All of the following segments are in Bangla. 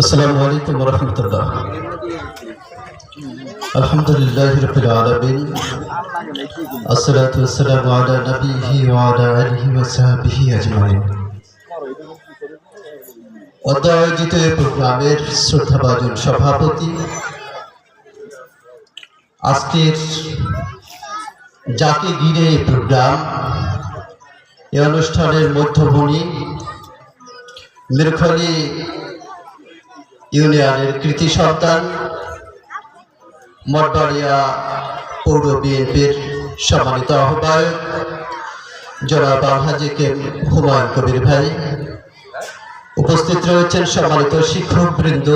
আসসালামু আলাইকুম রহমতুল্লাহ। আলহামদুলিল্লাহ রবিল আলমিন। আসসালাতু ওয়াসসালামু আলা ওয়া আলা আলিহি ওয়া সাহবিহি আজমাইন। প্রোগ্রামের শ্রদ্ধাভাজন সভাপতি আজকের যাকে ঘিরে এই প্রোগ্রাম, এই অনুষ্ঠানের মধ্যভূমি মিরখালী ইউনিয়নের কৃতি সন্তান মঠবাড়িয়া পৌর বিএনপির সম্মানিত আহ্বায়ক, জনাব আলহাজি কে হুমায়ুন কবির ভাই। উপস্থিত রয়েছেন সম্মানিত শিক্ষক বৃন্দ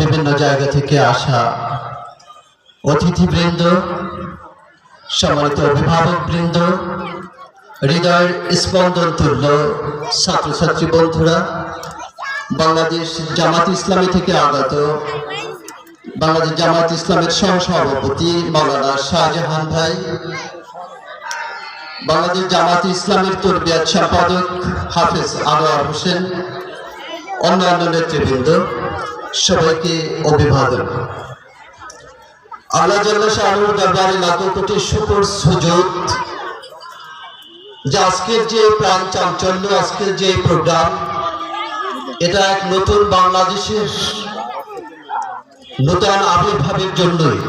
বিভিন্ন জায়গা থেকে আসা অতিথিবৃন্দ, সম্মানিত অভিভাবক বৃন্দ হৃদয়ের স্পন্দন তুল্য ছাত্রছাত্রী বন্ধুরা বাংলাদেশ জামাত ইসলামী থেকে আগত বাংলাদেশ জামাত ইসলামের সহ সভাপতি মাওলানা শাহজাহান ভাই, বাংলাদেশ জামাত ইসলামের তরবিয়াত সম্পাদক হাফেজ আনোয়ার হোসেন, অন্যান্য নেতৃবৃন্দ, সবাইকে অভিবাদন। আল্লাহ জাল্লা শাহুর দরবারে লাখো কোটি শুকর সুযোগ যে আজকের যে প্রাণ চাঞ্চল্য, আজকের যে প্রোগ্রাম এটা এক নতুন বাংলাদেশের নূতন আবির্ভাবের জন্যই।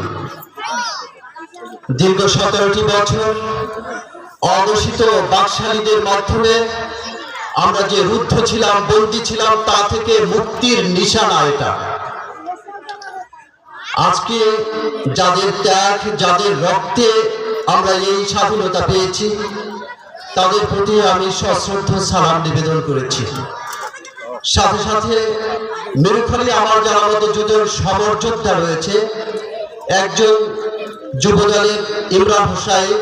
দীর্ঘ সতেরোটি বছর অঘোষিত বাকশালীদের মাধ্যমে আমরা যে রুদ্ধ ছিলাম, বন্দী ছিলাম, তা থেকে মুক্তির নিশানা এটা। আজকে যাদের ত্যাগ, যাদের রক্তে আমরা এই স্বাধীনতা পেয়েছি, তাদের প্রতি আমি সশ্রদ্ধ সালাম নিবেদন করেছি। সাথে সাথে মেরুখালী আমার জানার মতো যুদ্ধের সমরযোদ্ধা রয়েছে। একজন যুবদলের ইমরান হোসাইন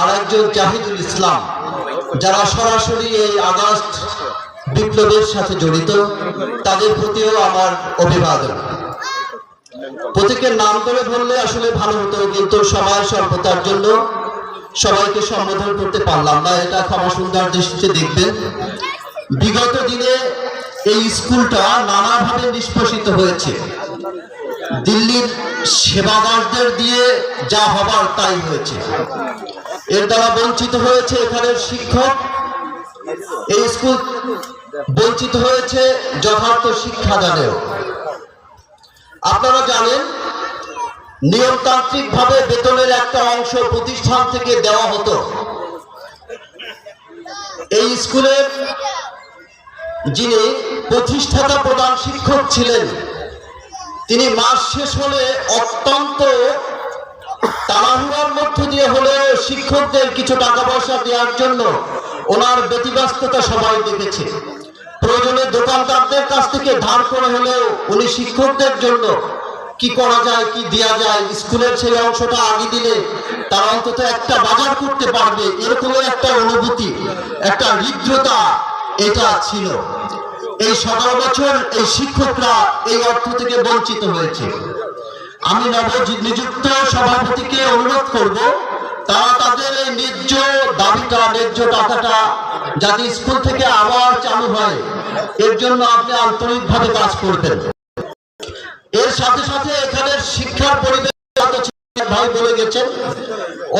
আর একজন জাহিদুল ইসলাম, যারা সরাসরি এই আগস্ট বিপ্লবের সাথে জড়িত। তাদের প্রতিও আমার অভিবাদন। প্রত্যেকের নাম করে বললে আসলে ভালো হতো, কিন্তু সময় স্বল্পতার জন্য সবাইকে সম্বোধন করতে পারলাম না। এটা ক্ষমা সুন্দর দৃষ্টিতে দেখবেন। বিগত দিনে এই স্কুলটা নানাভাবে নিষ্পষিত হয়েছে। দিল্লির সেবাদারদের দিয়ে যা হবার তাই হয়েছে। এর দ্বারা বঞ্চিত হয়েছে এখানের শিক্ষক। এই স্কুল বঞ্চিত হয়েছে যথার্থ শিক্ষাদানেও। আপনারা জানেন নিয়মতান্ত্রিক ভাবে বেতনের একটা অংশ প্রতিষ্ঠান থেকে দেওয়া হতো। এই স্কুলের যিনি প্রতিষ্ঠাতা প্রধান শিক্ষক ছিলেন, তিনি মাস শেষ হলে অত্যন্ত তাড়াহুড়ার মধ্য দিয়ে হলেও শিক্ষকদের কিছু টাকা পয়সা দেওয়ার জন্য ওনার ব্যতিব্যস্ততা সবাই দেখেছে। প্রয়োজনে দোকানদারদের কাছ থেকে ধার করে হলেও উনি শিক্ষকদের জন্য কি করা যায়, কি দেওয়া যায়, স্কুলের সেই অংশটা আগে দিলে তারা অন্তত একটা বাজার করতে পারবে এরকম একটা অনুভূতি, একটা হৃদ্রতা এটা ছিল। এই সতেরো বছর এই শিক্ষকরা এই অর্থ থেকে বঞ্চিত হয়েছে। আমি নিযুক্ত সভাপতিকে অনুরোধ করব, তারা তাদের এই ন্যায্য দাবিটা, ন্যায্য টাকাটা যাতে স্কুল থেকে আবার চালু হয়, এর জন্য আপনি আন্তরিকভাবে কাজ করবেন। এর সাথে সাথে এখানের শিক্ষার পরিবেশ ভাই বলে গেছেন।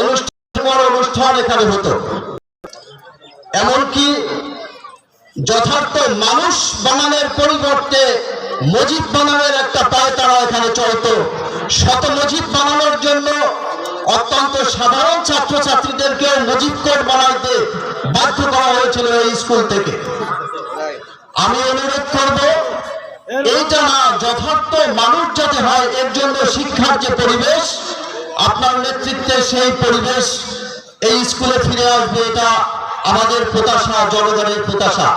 অনুষ্ঠান অনুষ্ঠান এখানে হতো। এমনকি যথার্থ মানুষ বানানোর পরিবর্তে মজিদ বানানোর একটা পায় তারা এখানে চলত। শত মজিদ বানানোর জন্য অত্যন্ত সাধারণ ছাত্রছাত্রীদেরকেও মজিদ কোড বানাইতে বাধ্য করা হয়েছিল এই স্কুল থেকে। আমি অনুরোধ করব, এইটা না, যথার্থ মানুষ যাতে হয়, এর জন্য শিক্ষার যে পরিবেশ, আপনার নেতৃত্বে সেই পরিবেশ এই স্কুলে ফিরে আসবে, এটা আমাদের প্রত্যাশা জনগণের প্রত্যাশা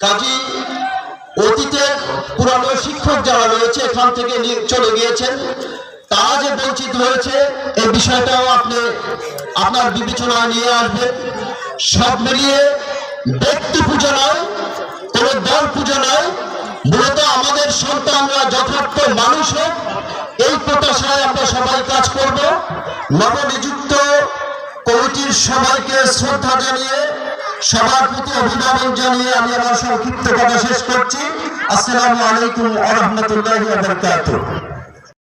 কাজী অতীতে পুরানো শিক্ষক যারা রয়েছে, এখান থেকে চলে গিয়েছেন, তারা যে বঞ্চিত হয়েছে, এই বিষয়টাও আপনি, আপনার বিবেচনায় নিয়ে আসবেন। সব মিলিয়ে ব্যক্তি পূজা নয়, কোন দল পূজা নয়, মূলত আমাদের সন্তানরা যথার্থ মানুষ হোক, এই প্রত্যাশায় আমরা সবাই কাজ করব। নবনিযুক্ত কমিটির সবাইকে শ্রদ্ধা জানিয়ে সবার প্রতি অভিনন্দন জানিয়ে আমি আমার সংক্ষিপ্ত কথা শেষ করছি। আসসালামু আলাইকুম আ রহমতুল্লাহ বারকাতুহ।